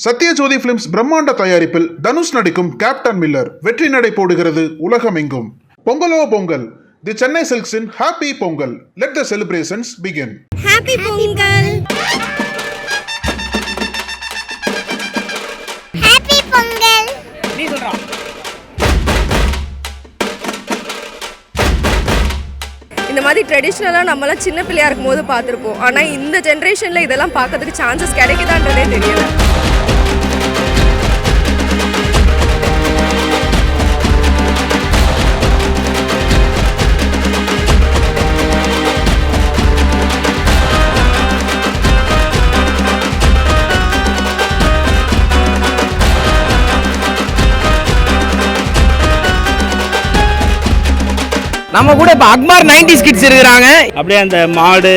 Sathyajothi films பிரம்மாண்ட தயாரிப்பில் தனுஷ் நடிக்கும் கேப்டன் மில்லர் வெற்றி நடை போடுகிறது உலகமெங்கும். பொங்கலோ Pongal. The Chennai சில்க்ஸின் happy Pongal let the celebrations begin happy Pongal happy Pongal நீ சொல்றா. இந்த மாதிரி ட்ரெடிஷ்னலாக நம்மளாம் சின்ன பிள்ளையா இருக்கும்போது பார்த்துருப்போம். ஆனால் இந்த ஜென்ரேஷனில் இதெல்லாம் பார்க்கறதுக்கு சான்சஸ் கிடைக்குதான்றதே தெரியல. நம்ம கூட இப்ப அக்மார் 90s கிட்ஸ் இருக்கிறாங்க. அப்படியே அந்த மாடு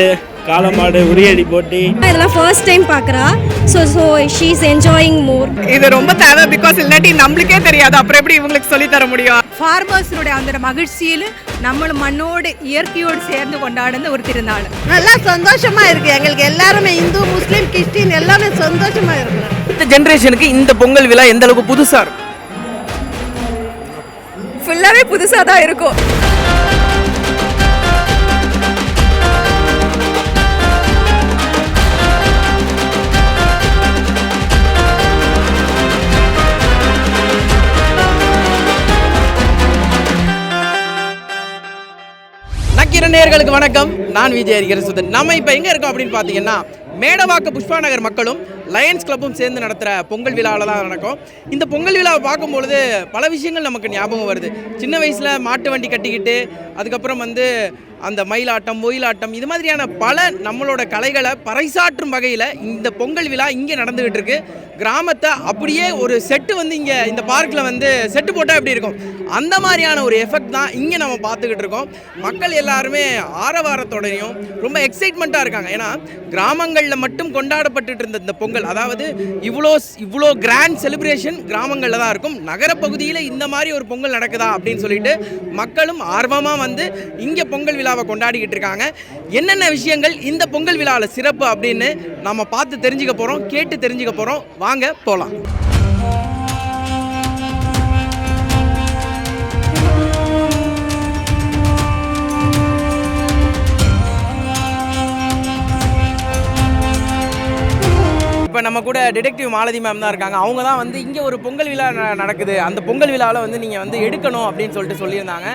காளை மாடு உரியடி போட்டி. இதெல்லாம் ஃபர்ஸ்ட் டைம் பார்க்குறா so so she is enjoying more இது ரொம்ப தேவை பிகாஸ் இல்லாட்டி நம்மளுக்கே தெரியாது. அப்புறம் எப்படி இவங்களுக்கு சொல்லி தர முடியும்? ஃபார்மர்ஸினுடைய அந்த மகிழ்ச்சியில் நம்மளும் மண்ணோடு இயற்கையோடு சேர்ந்து கொண்டாடுன ஒரு திருநாள். நல்லா சந்தோஷமா இருக்கு. எங்களுக்கு எல்லாருமே இந்து முஸ்லீம் கிறிஸ்டின் எல்லாமே சந்தோஷமா இருக்கு. இந்த ஜெனரேஷனுக்கு இந்த பொங்கல் விழா எந்த அளவுக்கு புதுசா இருக்கும்? ஃபுல்லாகவே புதுசாக தான் இருக்கும். நக்கீர வணக்கம். நான் விஜய் அறிஞர் சுதன் நம்ம இப்போ எங்கே இருக்கோம் அப்படின்னு பார்த்தீங்கன்னா மேடவாக்க புஷ்பா நகர் மக்களும் லயன்ஸ் கிளப்பும் சேர்ந்து நடத்துகிற பொங்கல் விழாவில் தான் நடக்கும். இந்த பொங்கல் விழாவை பார்க்கும்பொழுது பல விஷயங்கள் நமக்கு ஞாபகம் வருது. சின்ன வயசில் மாட்டு வண்டி கட்டிக்கிட்டு அதுக்கப்புறம் வந்து அந்த மயிலாட்டம் ஒயிலாட்டம் இது மாதிரியான பல நம்மளோட கலைகளை பறைசாற்றும் வகையில் இந்த பொங்கல் விழா இங்கே நடந்துகிட்டு இருக்கு. கிராமத்தை அப்படியே ஒரு செட்டு வந்து இங்கே இந்த பார்க்கில் வந்து செட்டு போட்டால் எப்படி இருக்கும்? அந்த மாதிரியான ஒரு எஃபெக்ட் தான் இங்கே நம்ம பார்த்துக்கிட்டு இருக்கோம். மக்கள் எல்லாருமே ஆரவாரத்தோடையும் ரொம்ப எக்ஸைட்மெண்ட்டாக இருக்காங்க. ஏன்னா கிராமங்களில் மட்டும் கொண்டாடப்பட்டுட்டு இருந்த இந்த பொங்கல் அதாவது இவ்வளோ இவ்வளோ கிராண்ட் செலிப்ரேஷன் கிராமங்களில் தான் இருக்கும். நகரப்பகுதியில் இந்த மாதிரி ஒரு பொங்கல் நடக்குதா அப்படின்னு சொல்லிட்டு மக்களும் ஆர்வமாக வந்து இங்கே பொங்கல் விழா விழாவை கொண்டாடிக்கிட்டு இருக்காங்க. என்னென்ன விஷயங்கள் இந்த பொங்கல் விழாவில் சிறப்பு அப்படின்னு நம்ம பார்த்து தெரிஞ்சுக்க போகிறோம் கேட்டு தெரிஞ்சுக்க போகிறோம் வாங்க போகலாம் இப்போ நம்ம கூட டிடெக்டிவ் மாலதி மேம் தான் இருக்காங்க. அவங்க தான் வந்து இங்கே ஒரு பொங்கல் விழா ந- நடக்குது. அந்த பொங்கல் விழாவில் வந்து நீங்கள் வந்து எடுக்கணும் அப்படின்னு சொல்லிட்டு சொல்லியிருந்தாங்க.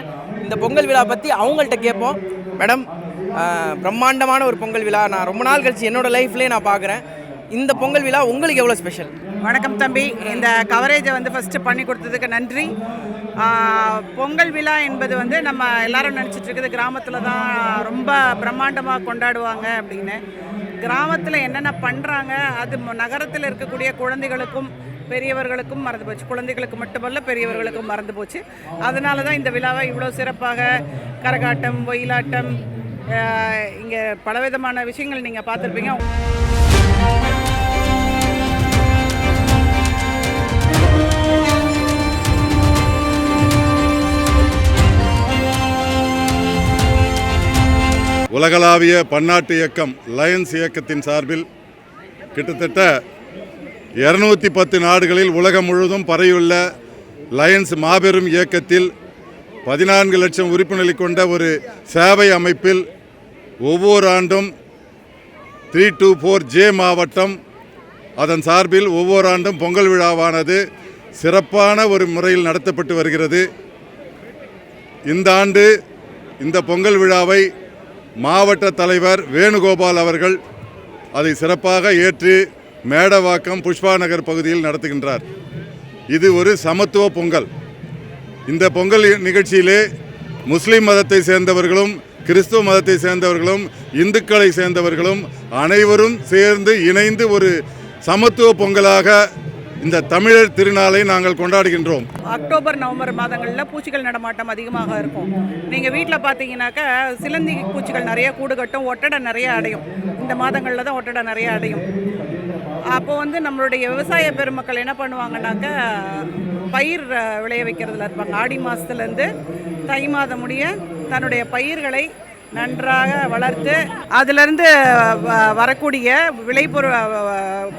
இந்த பொங்கல் விழா பற்றி அவங்கள்ட்ட கேட்போம். மேடம் பிரம்மாண்டமான ஒரு பொங்கல் விழா. நான் ரொம்ப நாள் கழிச்சு என்னோட லைஃப்லேயே நான் பார்க்குறேன் இந்த பொங்கல் விழா உங்களுக்கு எவ்வளோ ஸ்பெஷல் வணக்கம் தம்பி. இந்த கவரேஜை வந்து ஃபஸ்ட்டு பண்ணி கொடுத்ததுக்கு நன்றி. பொங்கல் விழா என்பது வந்து நம்ம எல்லாரும் நினச்சிட்டு இருக்குது கிராமத்தில் தான் ரொம்ப பிரம்மாண்டமாக கொண்டாடுவாங்க அப்படின்னு. கிராமத்தில் என்னென்ன பண்ணுறாங்க அது நகரத்தில் இருக்கக்கூடிய குழந்தைகளுக்கும் பெரியவர்களுக்கும் மறந்து போச்சு. குழந்தைகளுக்கு மட்டுமல்ல பெரியவர்களுக்கும் மறந்து போச்சு. அதனால தான் இந்த விழாவை இவ்வளோ சிறப்பாக கரகாட்டம் ஒயிலாட்டம் இங்கே பலவிதமான விஷயங்கள் நீங்கள் பார்த்துருப்பீங்க. உலகளாவிய பன்னாட்டு இயக்கம் லயன்ஸ் இயக்கத்தின் சார்பில் கிட்டத்தட்ட இரநூத்தி பத்து நாடுகளில் உலகம் முழுவதும் பரவியுள்ள லயன்ஸ் மாபெரும் இயக்கத்தில் பதினான்கு லட்சம் உறுப்பினர்களை கொண்ட ஒரு சேவை அமைப்பில் ஒவ்வொரு ஆண்டும் த்ரீ டூ ஃபோர் ஜே மாவட்டம் அதன் சார்பில் ஒவ்வொரு ஆண்டும் பொங்கல் விழாவானது சிறப்பான ஒரு முறையில் நடத்தப்பட்டு வருகிறது. இந்த ஆண்டு இந்த பொங்கல் விழாவை மாவட்ட தலைவர் வேணுகோபால் அவர்கள் அதை சிறப்பாக ஏற்று மேடவாக்கம் புஷ்பா நகர் பகுதியில் நடத்துகின்றார். இது ஒரு சமத்துவ பொங்கல். இந்த பொங்கல் நிகழ்ச்சியிலே முஸ்லீம் மதத்தை சேர்ந்தவர்களும் கிறிஸ்துவ மதத்தை சேர்ந்தவர்களும் இந்துக்களை சேர்ந்தவர்களும் அனைவரும் சேர்ந்து இணைந்து ஒரு சமத்துவ பொங்கலாக இந்த தமிழர் திருநாளை நாங்கள் கொண்டாடுகின்றோம். அக்டோபர் நவம்பர் மாதங்களில் பூச்சிகள் நடமாட்டம் அதிகமாக இருக்கும். நீங்கள் வீட்டில் பார்த்தீங்கன்னாக்கா சிலந்தி பூச்சிகள் நிறைய கூடு கட்டும் ஒட்டடை நிறைய அடையும். இந்த மாதங்களில் தான் ஒட்டடை நிறைய அடையும். அப்போ வந்து நம்மளுடைய விவசாய பெருமக்கள் என்ன பண்ணுவாங்கன்னாக்கா பயிர் விளைய வைக்கிறதுல இருப்பாங்க. ஆடி மாதத்துலேருந்து தை மாதம் முடிய தன்னுடைய பயிர்களை நன்றாக வளர்த்து அதிலிருந்து வ- வரக்கூடிய விளைபொரு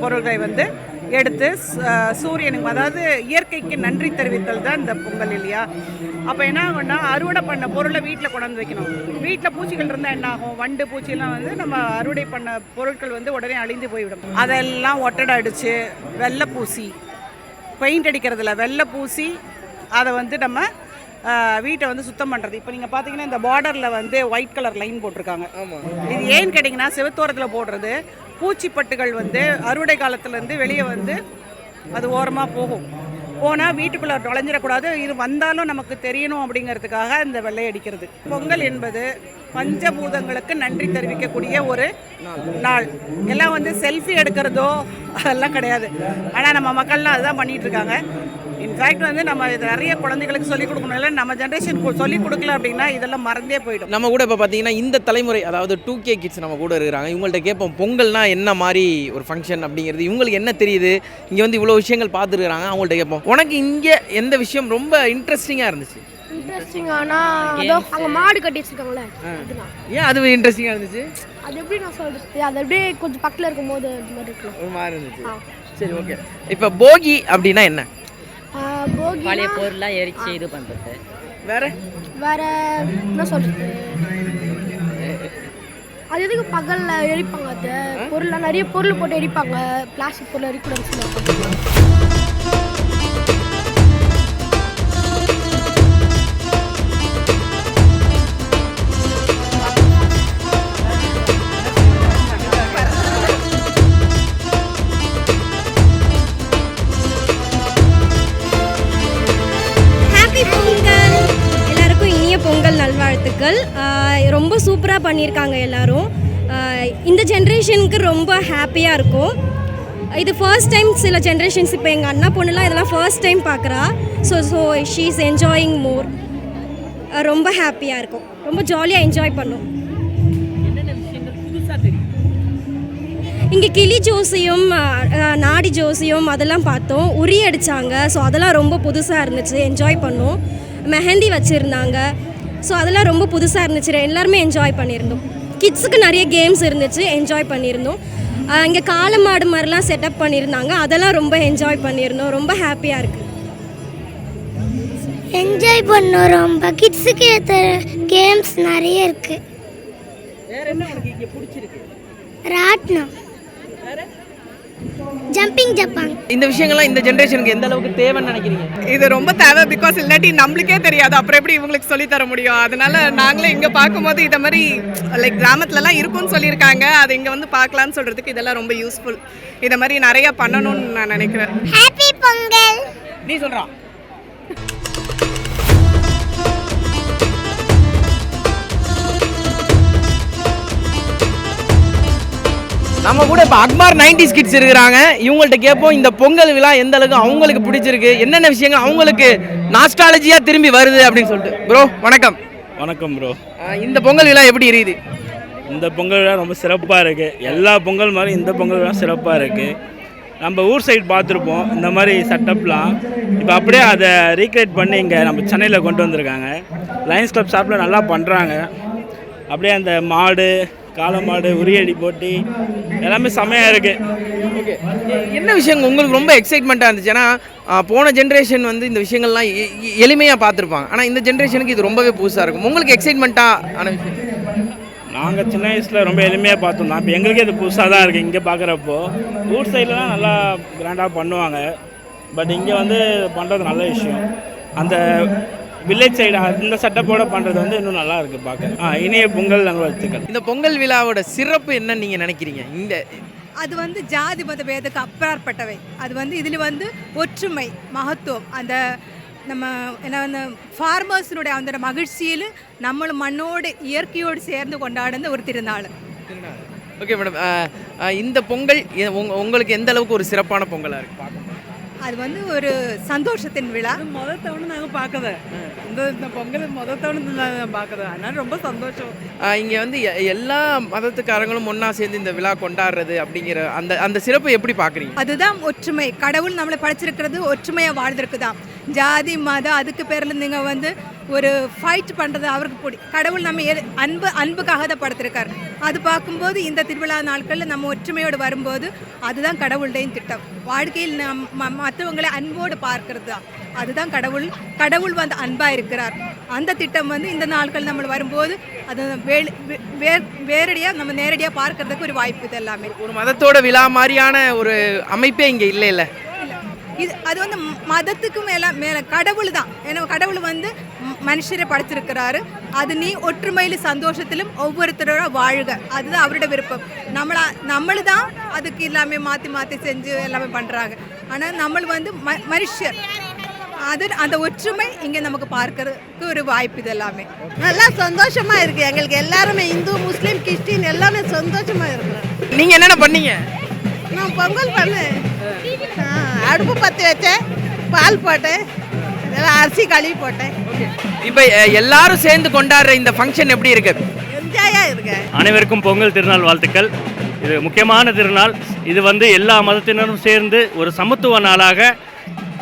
பொருள்களை வந்து எடுத்து சூரியனுக்கு அதாவது இயற்கைக்கு நன்றி தெரிவித்தல் தான் இந்த பொங்கல் இல்லையா? அப்போ என்ன ஆகும்னா அறுவடை பண்ண பொருளை வீட்டில் கொண்டாந்து வைக்கணும். வீட்டில் பூச்சிகள் இருந்தால் என்ன ஆகும்? வண்டு பூச்சிலாம் வந்து நம்ம அறுவடை பண்ண பொருட்கள் வந்து உடனே அழிந்து போய்விடும். அதெல்லாம் ஒட்டடை அடித்து வெள்ளை பூசி பெயிண்ட் அடிக்கிறதுல வெள்ளை பூசி அதை வந்து நம்ம வீட்டை வந்து சுத்தம் பண்ணுறது இப்போ நீங்கள் பார்த்தீங்கன்னா இந்த பார்டரில் வந்து ஒயிட் கலர் லைன் போட்டிருக்காங்க. இது ஏன்னு கேட்டிங்கன்னா செவத்தோரத்தில் போடுறது. பூச்சிப்பட்டுகள் வந்து அறுவடை காலத்துலேருந்து வெளியே வந்து அது ஓரமாக போகும். போனால் வீட்டுக்குள்ளே நுழைஞ்சிடக்கூடாது. இது வந்தாலும் நமக்கு தெரியணும் அப்படிங்கிறதுக்காக இந்த வெள்ளை அடிக்கிறது. பொங்கல் என்பது பஞ்சபூதங்களுக்கு நன்றி தெரிவிக்கக்கூடிய ஒரு நாள். எல்லாம் வந்து செல்ஃபி எடுக்கிறதோ அதெல்லாம் கிடையாது. ஆனால் நம்ம மக்கள்லாம் அதுதான் பண்ணிகிட்டு இருக்காங்க இன்ஃபேக்ட் வந்து நம்ம இது நிறைய குழந்தைகளுக்கு சொல்லிக் கொடுக்கணும். இல்லை நம்ம ஜென்ரேஷன் சொல்லிக் கொடுக்கல அப்படின்னா இதெல்லாம் மறந்தே போயிடும். நம்ம கூட இப்போ பார்த்தீங்கன்னா இந்த தலைமுறை அதாவது டூ கே கிட்ஸ் நம்ம கூட இருக்கிறாங்க. இவங்கள்ட்ட கேட்போம் பொங்கல்னா என்ன மாதிரி ஒரு ஃபங்க்ஷன் அப்படிங்கிறது? இவங்களுக்கு என்ன தெரியுது? இங்கே வந்து இவ்வளோ விஷயங்கள் பார்த்துருக்குறாங்க. அவங்கள்ட்ட கேட்போம். உனக்கு இங்கே எந்த விஷயம் ரொம்ப இன்ட்ரெஸ்டிங்காக இருந்துச்சு? இன்ட்ரெஸ்டிங் ஆனால் அதோ அங்கே மாடு கட்டி வச்சிருக்காங்களே ஏன் அது இன்ட்ரெஸ்டிங்காக இருந்துச்சு? அது எப்படி நான் சொல்கிறது அது அப்படியே கொஞ்சம் பக்கத்தில் இருக்கும்போது மாதிரி இருக்கலாம் ஒரு மாதிரி இருந்துச்சு. சரி ஓகே இப்போ போகி அப்படின்னா என்ன? பழைய பொருள்லாம் எரிச்சு இது பண்ணுறது வேற? வேற என்ன சொல்கிறது அது எதுக்கு பகலில் எரிப்பாங்க அது? பொருள் நிறைய பொருள் போட்டு எரிப்பாங்க. பிளாஸ்டிக் பொருள் எரிக்கூடாதுன்னு சொல்லுவாங்க ரொம்ப சூப்பராக பண்ணியிருக்காங்க எல்லாரும். இந்த ஜென்ரேஷனுக்கு ரொம்ப ஹாப்பியாக இருக்கும். இது ஃபர்ஸ்ட் டைம் சில ஜென்ரேஷன்ஸ் இப்போ எங்கள் அண்ணா பொண்ணுலாம் இதெல்லாம் ஃபர்ஸ்ட் டைம் பார்க்குறா so so she is enjoying more ரொம்ப ஹாப்பியாக இருக்கும். ரொம்ப ஜாலியாக என்ஜாய் பண்ணும். இங்கே கிளி ஜோசியம் நாடி ஜோசியம் அதெல்லாம் பார்த்தோம். உரி அடித்தாங்க ஸோ அதெல்லாம் ரொம்ப புதுசாக இருந்துச்சு. என்ஜாய் பண்ணோம். மெஹந்தி வச்சுருந்தாங்க. ஸோ அதெல்லாம் ரொம்ப புதுசாக இருந்துச்சு. எல்லாருமே என்ஜாய் பண்ணியிருந்தோம். கிட்ஸுக்கு நிறைய கேம்ஸ் இருந்துச்சு. என்ஜாய் பண்ணியிருந்தோம். இங்கே காளை மாடு மாதிரிலாம் செட்டப் பண்ணியிருந்தாங்க. அதெல்லாம் ரொம்ப என்ஜாய் பண்ணியிருந்தோம். ரொம்ப ஹாப்பியாக இருக்குது என்ஜாய் பண்ணோம் ரொம்ப. கிட்ஸுக்கு ஏற்ற கேம்ஸ் நிறைய இருக்கு. வேற என்ன உனக்கு இங்கே பிடிச்சிருக்கு? ராட்னம். ஜம்பிங் ஜப்பாங் இந்த விஷயங்கள்லாம் இந்த ஜென்ரேஷனுக்கு எந்த அளவுக்கு தேவைன்னு நினைக்கிறீங்க? இது ரொம்ப தேவை பிகாஸ் இல்லாட்டி நம்மளுக்கே தெரியாது. அப்புறம் எப்படி இவங்களுக்கு சொல்லி தர முடியும்? அதனால நாங்களே இங்கே பார்க்கும்போது இதை மாதிரி லைக் கிராமத்துலலாம் இருக்கும்னு சொல்லியிருக்காங்க. அதை இங்கே வந்து பார்க்கலான்னு சொல்கிறதுக்கு இதெல்லாம் ரொம்ப யூஸ்ஃபுல் இதை மாதிரி நிறைய பண்ணணும்னு நான் நினைக்கிறேன். ஹாப்பி பொங்கல் நீ சொல்கிறான் நம்ம கூட இப்போ அக்மார் நைன்டிஸ் கிட்ஸ் இருக்கிறாங்க. இவங்கள்ட்ட கேட்போம் இந்த பொங்கல் விழா எந்த அளவுக்கு அவங்களுக்கு பிடிச்சிருக்கு? என்னென்ன விஷயங்கள் அவங்களுக்கு நாஸ்டாலஜியாக திரும்பி வருது அப்படின்னு சொல்லிட்டு. ப்ரோ வணக்கம். வணக்கம் ப்ரோ இந்த பொங்கல் விழா எப்படி இருக்குது? இந்த பொங்கல் விழா ரொம்ப சிறப்பாக இருக்குது எல்லா பொங்கல் மாதிரி இந்த பொங்கல் விழா சிறப்பாக இருக்குது நம்ம ஊர் சைடு பார்த்துருப்போம் இந்த மாதிரி செட்டப்லாம் இப்போ அப்படியே அதை ரீக்ரியேட் பண்ணி இங்கே நம்ம சென்னையில் கொண்டு வந்திருக்காங்க. லயன்ஸ் கிளப் ஷாப்பில் நல்லா பண்ணுறாங்க அப்படியே அந்த மாடு காளை மாடு உரியடி போட்டி எல்லாமே செமையாக இருக்குது ஓகே. என்ன விஷயம் உங்களுக்கு ரொம்ப எக்ஸைட்மெண்ட்டாக இருந்துச்சு. ஏன்னா போன ஜென்ரேஷன் வந்து இந்த விஷயங்கள்லாம் எளிமையாக பார்த்துருப்பாங்க. ஆனால் இந்த ஜென்ரேஷனுக்கு இது ரொம்பவே புதுசாக இருக்கும். உங்களுக்கு எக்ஸைட்மெண்ட்டாக ஆன விஷயம்? நாங்கள் சின்ன வயசில் ரொம்ப எளிமையாக பார்த்தோம். இப்போ எங்களுக்கே இது புதுசாக தான் இருக்குது இங்கே பார்க்குறப்போ ஊர் சைட்லலாம் நல்லா கிராண்டாக பண்ணுவாங்க. பட் இங்கே வந்து பண்ணுறது நல்ல விஷயம். அந்த வில்லேஜ் சைடு அந்த செட்டப்போட பண்ணுறது வந்து இன்னும் நல்லா இருக்குது பார்க்க. ஆ இனிய பொங்கல் நல்வாழ்த்துக்கள். இந்த பொங்கல் விழாவோட சிறப்பு என்னன்னு நீங்கள் நினைக்கிறீங்க? இந்த அது வந்து ஜாதி மத பேதத்துக்கு அப்பாற்பட்டவை. அது வந்து இதில் வந்து ஒற்றுமை மகத்துவம். அந்த நம்ம என்ன வந்து ஃபார்மர்ஸினுடைய அந்த மகிழ்ச்சியில் நம்மளும் மண்ணோடு இயற்கையோடு சேர்ந்து கொண்டாடுன ஒரு திருநாள். ஓகே மேடம் இந்த பொங்கல் உங்களுக்கு எந்த அளவுக்கு ஒரு சிறப்பான பொங்கலாக இருக்குது பார்க்க அது வந்து ஒரு சந்தோஷத்தின் விழா. முத தவணை நாங்கள் பார்க்கத இந்த இந்த பொங்கல் முத தவணை நான் பார்க்கத அதனால ரொம்ப சந்தோஷம். இங்கே வந்து எ- எல்லா மதத்துக்காரங்களும் ஒன்றா சேர்ந்து இந்த விழா கொண்டாடுறது அப்படிங்கிற அந்த அந்த சிறப்பு எப்படி பார்க்குறீங்க? அதுதான் ஒற்றுமை. கடவுள் நம்மளை படைச்சிருக்கிறது ஒற்றுமையாக வாழ்ந்திருக்கு தான் ஜாதி மதம் அதுக்கு பேரில் நீங்கள் வந்து ஒரு ஃபைட் பண்ணுறது அவருக்கு பிடி கடவுள் நம்ம அன்பு அன்புக்காக தான் படுத்திருக்கார். அது பார்க்கும்போது இந்த திருவிழா நாட்களில் நம்ம ஒற்றுமையோடு வரும்போது அதுதான் கடவுளுடைய திட்டம். வாழ்க்கையில் நம் ம- மற்றவங்களை அன்போடு பார்க்கறது தான். அதுதான் கடவுள் கடவுள் வந்து அன்பாக இருக்கிறார். அந்த திட்டம் வந்து இந்த நாட்கள் நம்ம வரும்போது அது வே வேரடியாக நம்ம நேரடியாக பார்க்கறதுக்கு ஒரு வாய்ப்பு இது எல்லாமே. ஒரு மதத்தோட விழா மாதிரியான ஒரு அமைப்பே இங்கே இல்லை இல்லை இது அது வந்து மதத்துக்கு மேல மேல கடவுள் தான் ஏன்னா கடவுள் வந்து மனுஷரை படைச்சிருக்கிறாரு அது நீ ஒற்றுமையிலும் சந்தோஷத்திலும் ஒவ்வொருத்தரோட வாழுக. அதுதான் அவரோட விருப்பம். நம்மளா நம்மளு தான் அதுக்கு எல்லாமே மாற்றி மாற்றி செஞ்சு எல்லாமே பண்ணுறாங்க ஆனால் நம்ம வந்து ம மனுஷர். அது அந்த ஒற்றுமை இங்கே நமக்கு பார்க்கறதுக்கு ஒரு வாய்ப்பு இது எல்லாமே. நல்லா சந்தோஷமா இருக்கு. எங்களுக்கு எல்லாருமே இந்து முஸ்லீம் கிறிஸ்டின் எல்லாமே சந்தோஷமா இருக்கிறோம் நீங்கள் என்னென்ன பண்ணீங்க? நான் பொங்கல் பண்ணேன். அடுப்பு பற்றி வச்சேன். பால் போட்டேன். இதெல்லாம் அரிசி கழுவி போட்டேன். இப்போ எல்லாரும் சேர்ந்து கொண்டாடுற இந்த ஃபங்க்ஷன் எப்படி இருக்கு? என்ஜாயாக இருக்கேன் அனைவருக்கும் பொங்கல் திருநாள் வாழ்த்துக்கள். இது முக்கியமான திருநாள். இது வந்து எல்லா மதத்தினரும் சேர்ந்து ஒரு சமத்துவ நாளாக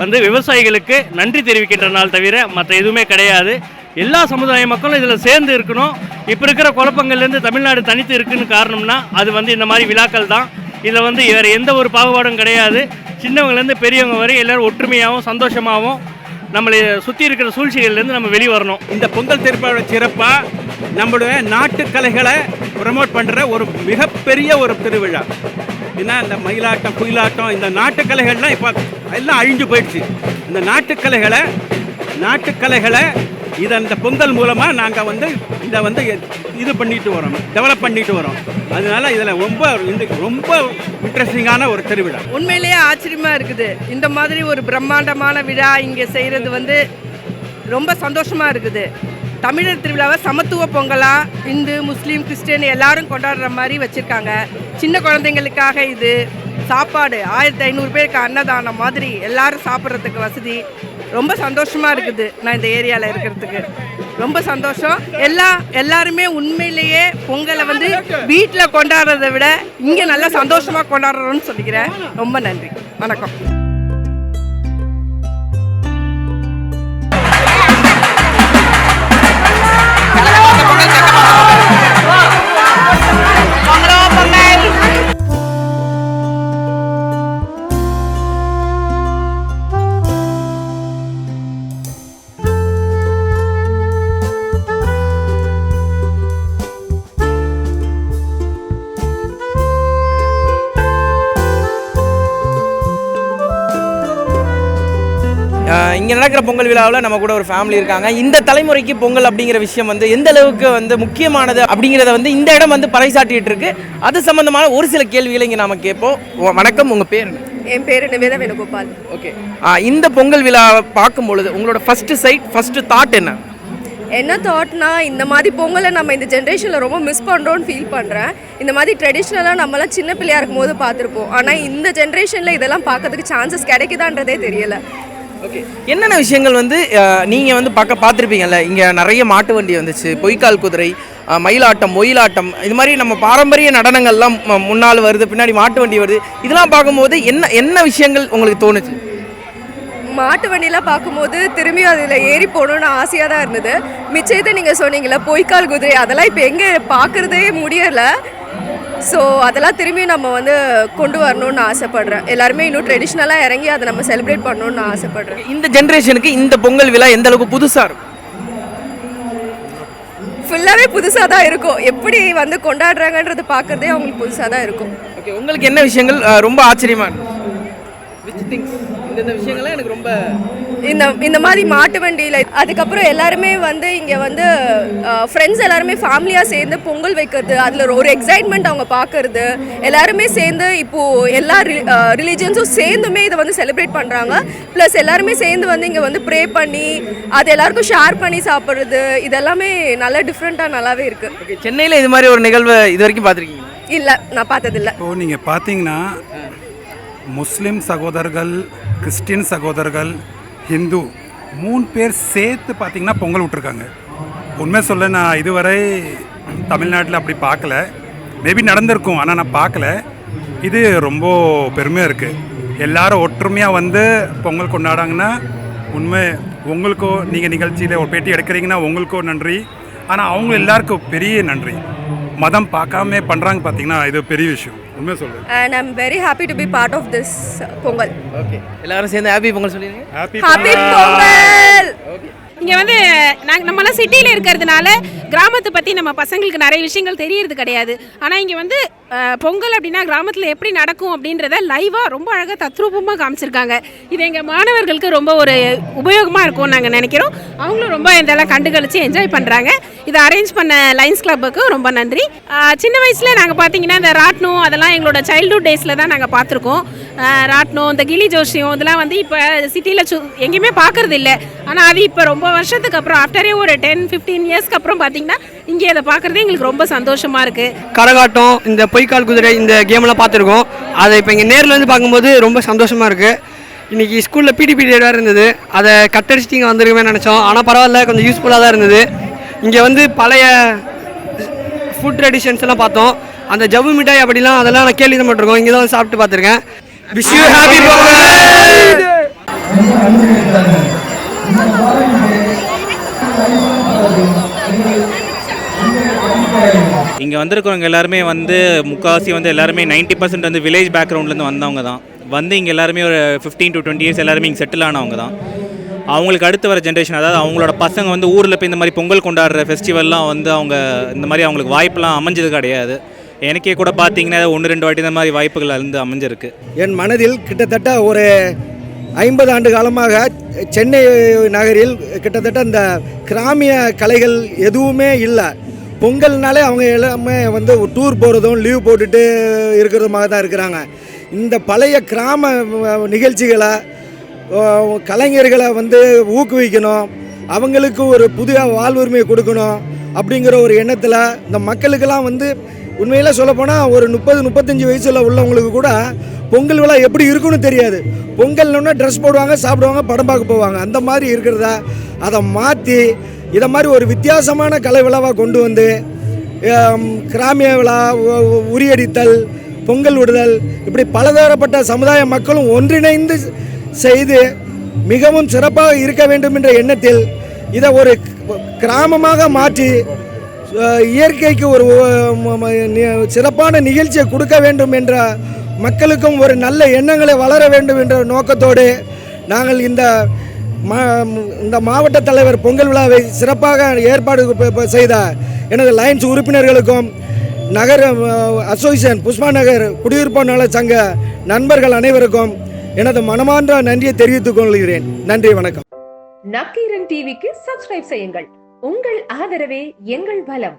வந்து விவசாயிகளுக்கு நன்றி தெரிவிக்கின்ற நாள் தவிர மற்ற எதுவுமே கிடையாது. எல்லா சமுதாய மக்களும் இதில் சேர்ந்து இருக்கணும். இப்போ இருக்கிற குழப்பங்கள்லேருந்து தமிழ்நாடு தனித்து இருக்குன்னு காரணம்னா அது வந்து இந்த மாதிரி விழாக்கள் தான். இதில் வந்து வேறு எந்த ஒரு பாகுபாடும் கிடையாது. சின்னவங்கலேருந்து பெரியவங்க வரை எல்லோரும் ஒற்றுமையாகவும் சந்தோஷமாகவும் நம்மளை சுற்றி இருக்கிற சூழ்ச்சிகள்லேருந்து நம்ம வெளியே வரணும். இந்த பொங்கல் திருப்பாவோட சிறப்பாக நம்மளுடைய நாட்டுக்கலைகளை ப்ரமோட் பண்ணுற ஒரு மிகப்பெரிய ஒரு திருவிழா. ஏன்னா இந்த மயிலாட்டம் குயிலாட்டம் இந்த நாட்டுக்கலைகள்லாம் இப்போ எல்லாம் அழிஞ்சு போயிடுச்சு. இந்த நாட்டுக்கலைகளை நாட்டுக்கலைகளை இதை இந்த பொங்கல் மூலமாக நாங்கள் வந்து இதை வந்து இது பண்ணிட்டு வரோம் டெவலப் பண்ணிட்டு வரோம். அதனால இதில் ரொம்ப ரொம்ப இன்ட்ரெஸ்டிங்கான ஒரு திருவிழா. உண்மையிலேயே ஆச்சரியமாக இருக்குது. இந்த மாதிரி ஒரு பிரம்மாண்டமான விழா இங்கே செய்கிறது வந்து ரொம்ப சந்தோஷமாக இருக்குது. தமிழர் திருவிழாவை சமத்துவ பொங்கலாக இந்து முஸ்லீம் கிறிஸ்டின் எல்லாரும் கொண்டாடுற மாதிரி வச்சுருக்காங்க. சின்ன குழந்தைங்களுக்காக இது. சாப்பாடு ஆயிரத்தி ஐநூறு பேருக்கு அன்னதானம் மாதிரி எல்லாரும் சாப்பிட்றதுக்கு வசதி. ரொம்ப சந்தோஷமா இருக்குது நான் இந்த ஏரியாவில் இருக்கிறதுக்கு. ரொம்ப சந்தோஷம். எல்லா எல்லாருமே உண்மையிலேயே பொங்கலை வந்து வீட்டில் கொண்டாடுறதை விட இங்கே நல்லா சந்தோஷமாக கொண்டாடுறோம்னு சொல்லிக்கிறேன். ரொம்ப நன்றி. வணக்கம். இங்கே நடக்கிற பொங்கல் விழாவில் நம்ம கூட ஒரு ஃபேமிலி இருக்காங்க. இந்த தலைமுறைக்கு பொங்கல் அப்படிங்கிற விஷயம் வந்து எந்த அளவுக்கு வந்து முக்கியமானது அப்படிங்கிறத வந்து இந்த இடம் வந்து பறைசாட்டிட்டு இருக்கு. அது சம்பந்தமான ஒரு சில கேள்விகளை இங்கே நாம கேட்போம். வணக்கம். உங்கள் பேர் என் பேர் நிவேதா வேணுகோபால். ஓகே இந்த பொங்கல் விழாவை பார்க்கும் பொழுது உங்களோட ஃபர்ஸ்ட் சைட் ஃபர்ஸ்ட் தாட் என்ன? என்ன தாட்னா இந்த மாதிரி பொங்கலை நம்ம இந்த ஜென்ரேஷனில் ரொம்ப மிஸ் பண்ணுறோன்னு ஃபீல் பண்ணுறேன் இந்த மாதிரி ட்ரெடிஷ்னலாக நம்மலாம் சின்ன பிள்ளையா இருக்கும்போது பார்த்துருப்போம். ஆனால் இந்த ஜென்ரேஷனில் இதெல்லாம் பார்க்கறதுக்கு சான்சஸ் கிடைக்குதான்றதே தெரியல. ஓகே என்னென்ன விஷயங்கள் வந்து நீங்கள் வந்து பார்க்க பார்த்துருப்பீங்கல்ல? இங்கே நிறைய மாட்டு வண்டி வந்துச்சு. பொய்க்கால் குதிரை மயிலாட்டம் ஒயிலாட்டம் இது மாதிரி நம்ம பாரம்பரிய நடனங்கள்லாம் முன்னால் வருது பின்னாடி மாட்டு வண்டி வருது. இதெல்லாம் பார்க்கும்போது என்ன என்ன விஷயங்கள் உங்களுக்கு தோணுச்சு? மாட்டு வண்டியெலாம் பார்க்கும்போது திரும்பி அதில் ஏறி போகணுன்னு ஆசையாக தான் இருந்தது. மிச்சத்தை நீங்கள் சொன்னீங்களே பொய்க்கால் குதிரை அதெல்லாம் இப்போ எங்கே பார்க்குறதே முடியலை. ஸோ அதெல்லாம் திரும்பி நம்ம வந்து கொண்டு வரணும்னு ஆசைப்படுறேன். எல்லாருமே இன்னும் ட்ரெடிஷ்னலாக இறங்கி அதை நம்ம செலிப்ரேட் பண்ணணும்னு ஆசைப்படுறேன். இந்த ஜென்ரேஷனுக்கு இந்த பொங்கல் விழா எந்த அளவுக்கு புதுசா இருக்கும்? ஃபுல்லாகவே புதுசாக தான் இருக்கும். எப்படி வந்து கொண்டாடுறாங்கன்றது பார்க்குறதே அவங்களுக்கு புதுசாக தான் இருக்கும். ஓகே உங்களுக்கு என்ன விஷயங்கள் ரொம்ப ஆச்சரியமா இருக்கு? விச் திங்ஸ் இந்த விஷயங்கள்லாம் எனக்கு ரொம்ப இந்த இந்த மாதிரி மாட்டு வண்டியில் அதுக்கப்புறம் எல்லாருமே வந்து இங்கே வந்து ஃப்ரெண்ட்ஸ் எல்லாருமே ஃபேமிலியாக சேர்ந்து பொங்கல் வைக்கிறது அதில் ஒரு எக்ஸைட்மெண்ட் அவங்க பார்க்கறது எல்லாருமே சேர்ந்து இப்போது எல்லா ரிலீஜியன்ஸும் சேர்ந்துமே இதை வந்து செலிப்ரேட் பண்ணுறாங்க ப்ளஸ் எல்லாருமே சேர்ந்து வந்து இங்கே வந்து ப்ரே பண்ணி அது எல்லாருக்கும் ஷேர் பண்ணி சாப்பிட்றது இதெல்லாமே நல்லா டிஃப்ரெண்ட்டாக நல்லாவே இருக்குது சென்னையில் இது மாதிரி ஒரு நிகழ்வு இது வரைக்கும் பார்த்துருக்கீங்க இல்லை நான் பார்த்ததில்ல. இப்போ நீங்கள் பார்த்தீங்கன்னா முஸ்லீம் சகோதரர்கள் கிறிஸ்டின் சகோதரர்கள் ஹிந்து மூணு பேர் சேர்த்து பார்த்தீங்கன்னா பொங்கல் விட்ருக்காங்க உண்மை சொல்ல நான் இதுவரை தமிழ்நாட்டில் அப்படி பார்க்கல. மேபி நடந்திருக்கும் ஆனால் நான் பார்க்கல. இது ரொம்ப பெருமையாக இருக்குது எல்லாரும் ஒற்றுமையாக வந்து பொங்கல் கொண்டாடாங்கன்னா உண்மை உங்களுக்கோ நீங்கள் நிகழ்ச்சியில் ஒரு பேட்டி எடுக்கிறீங்கன்னா உங்களுக்கோ நன்றி. ஆனால் அவங்க எல்லாருக்கும் பெரிய நன்றி. மதம் பார்க்காம பண்ணுறாங்க பார்த்தீங்கன்னா இது பெரிய விஷயம். உண்மை சொல்லுங்கள் and I'm very happy to be part of this Pongal okay எல்லாரும் சேர்ந்து ஹாப்பி பொங்கல் சொல்லிடுங்க ஹாப்பி ஹாப்பி பொங்கல் இங்கே வந்து நாங்கள் நம்மளாம் சிட்டியில் இருக்கிறதுனால கிராமத்தை பற்றி நம்ம பசங்களுக்கு நிறைய விஷயங்கள் தெரியறது கிடையாது. ஆனால் இங்கே வந்து பொங்கல் அப்படின்னா கிராமத்தில் எப்படி நடக்கும் அப்படின்றத லைவாக ரொம்ப அழகாக தத்ரூபமாக காமிச்சிருக்காங்க. இது எங்கள் மாணவர்களுக்கு ரொம்ப ஒரு உபயோகமாக இருக்கும்னு நாங்கள் நினைக்கிறோம். அவங்களும் ரொம்ப இதெல்லாம் கண்டுகளிச்சு என்ஜாய் பண்ணுறாங்க இதை அரேஞ்ச் பண்ண லைன்ஸ் கிளப்புக்கு ரொம்ப நன்றி. சின்ன வயசில் நாங்கள் பார்த்தீங்கன்னா இந்த ராட்னம் அதெல்லாம் எங்களோட சைல்ட்ஹுட் டேஸில் தான் நாங்கள் பார்த்துருக்கோம் அஹ், ராட்னம் இந்த கிளி ஜோஷியம் இதெல்லாம் வந்து இப்போ சிட்டியில் சு எங்கேயுமே பார்க்குறது இல்லை ஆனால் அது இப்போ ரொம்ப வருஷத்துக்கு அப்புறம் ஆஃப்டரே ஒரு டென் ஃபிஃப்டீன் இயர்ஸ்க்கு அப்புறம் பார்த்தீங்கன்னா இங்கே அதை பார்க்குறதே எங்களுக்கு ரொம்ப சந்தோஷமாக இருக்குது கரகாட்டம் இந்த பொய்க்கால் குதிரை இந்த கேம்லாம் பார்த்துருக்கோம். அதை இப்போ இங்கே நேரில் வந்து பார்க்கும்போது ரொம்ப சந்தோஷமாக இருக்குது இன்றைக்கி ஸ்கூலில் பிடி பீரியட் வேறு இருந்தது. அதை கட்டடிச்சிட்டு இங்கே வந்துருக்குமே நினச்சோம். ஆனால் பரவாயில்ல கொஞ்சம் யூஸ்ஃபுல்லாக தான் இருந்தது. இங்கே வந்து பழைய ஃபுட் ட்ரெடிஷன்ஸ் எல்லாம் பார்த்தோம். அந்த ஜவ்வு மிட்டாய் அப்படிலாம் அதெல்லாம் நான் கேள்வி தான் பட்டிருக்கோம் இங்கே தான் வந்து சாப்பிட்டு பார்த்துருக்கேன். விஷ் யூ ஹாப்பி இங்கே வந்திருக்கிறவங்க எல்லாருமே வந்து முக்கால்வாசி வந்து எல்லாருமே 90% பர்சன்ட் வந்து வில்லேஜ் பேக்ரவுண்ட்லேருந்து வந்தவங்க தான். வந்து இங்கே எல்லாருமே ஒரு ஃபிஃப்டீன் டு டுவெண்ட்டி இயர்ஸ் எல்லாருமே இங்கே செட்டில் ஆனவங்க தான். அவங்களுக்கு அடுத்து வர ஜென்ரேஷன் அதாவது அவங்களோட பசங்க வந்து ஊரில் போய் இந்த மாதிரி பொங்கல் கொண்டாடுற ஃபெஸ்டிவல்லாம் வந்து அவங்க இந்த மாதிரி அவங்களுக்கு வாய்ப்பெலாம் அமைஞ்சது கிடையாது. எனக்கே கூட பார்த்தீங்கன்னா ஒன்று ரெண்டு வாட்டி இந்த மாதிரி வாய்ப்புகள் வந்து அமைஞ்சிருக்கு. என் மனதில் கிட்டத்தட்ட ஒரு ஐம்பது ஆண்டு காலமாக சென்னை நகரில் கிட்டத்தட்ட இந்த கிராமிய கலைகள் எதுவுமே இல்லை. பொங்கல்னாலே அவங்க எல்லாமே வந்து டூர் போகிறதும் லீவ் போட்டுட்டு இருக்கிறதுமாக தான் இருக்கிறாங்க. இந்த பழைய கிராம நிகழ்ச்சிகளை கலைஞர்களை வந்து ஊக்குவிக்கணும். அவங்களுக்கு ஒரு புதிய வாழ்வுரிமையை கொடுக்கணும் அப்படிங்கிற ஒரு எண்ணத்தில் இந்த மக்களுக்கெல்லாம் வந்து உண்மையில் சொல்லப்போனால் ஒரு முப்பது முப்பத்தஞ்சு வயசில் உள்ளவங்களுக்கு கூட பொங்கல் விழா எப்படி இருக்குன்னு தெரியாது. பொங்கல்னா ட்ரெஸ் போடுவாங்க சாப்பிடுவாங்க படம் பார்க்க போவாங்க. அந்த மாதிரி இருக்கிறதா அதை மாற்றி இதை மாதிரி ஒரு வித்தியாசமான கலை விழாவாக கொண்டு வந்து கிராமிய விழா உரியடித்தல் பொங்கல் விடுதல் இப்படி பலதரப்பட்ட சமுதாய மக்களும் ஒன்றிணைந்து செய்து மிகவும் சிறப்பாக இருக்க வேண்டும் என்ற எண்ணத்தில் இதை ஒரு கிராமமாக மாற்றி இயற்கைக்கு ஒரு சிறப்பான நிகழ்ச்சியை கொடுக்க வேண்டும் என்ற மக்களுக்கும் ஒரு நல்ல எண்ணங்களை வளர வேண்டும் என்ற நோக்கத்தோடு நாங்கள் இந்த மா இந்த மாவட்ட தலைவர் பொங்கல் விழாவை சிறப்பாக ஏற்பாடு செய்த எனது லைன்ஸ் உறுப்பினர்களுக்கும் நகர அசோசியேஷன் புஷ்பா நகர் குடியிருப்பு நல சங்க நண்பர்கள் அனைவருக்கும் எனது மனமான்ற நன்றியை தெரிவித்துக் கொள்கிறேன். நன்றி வணக்கம். நக்கீரன் டிவிக்கு சப்ஸ்கிரைப் செய்யுங்கள். உங்கள் ஆதரவே எங்கள் பலம்.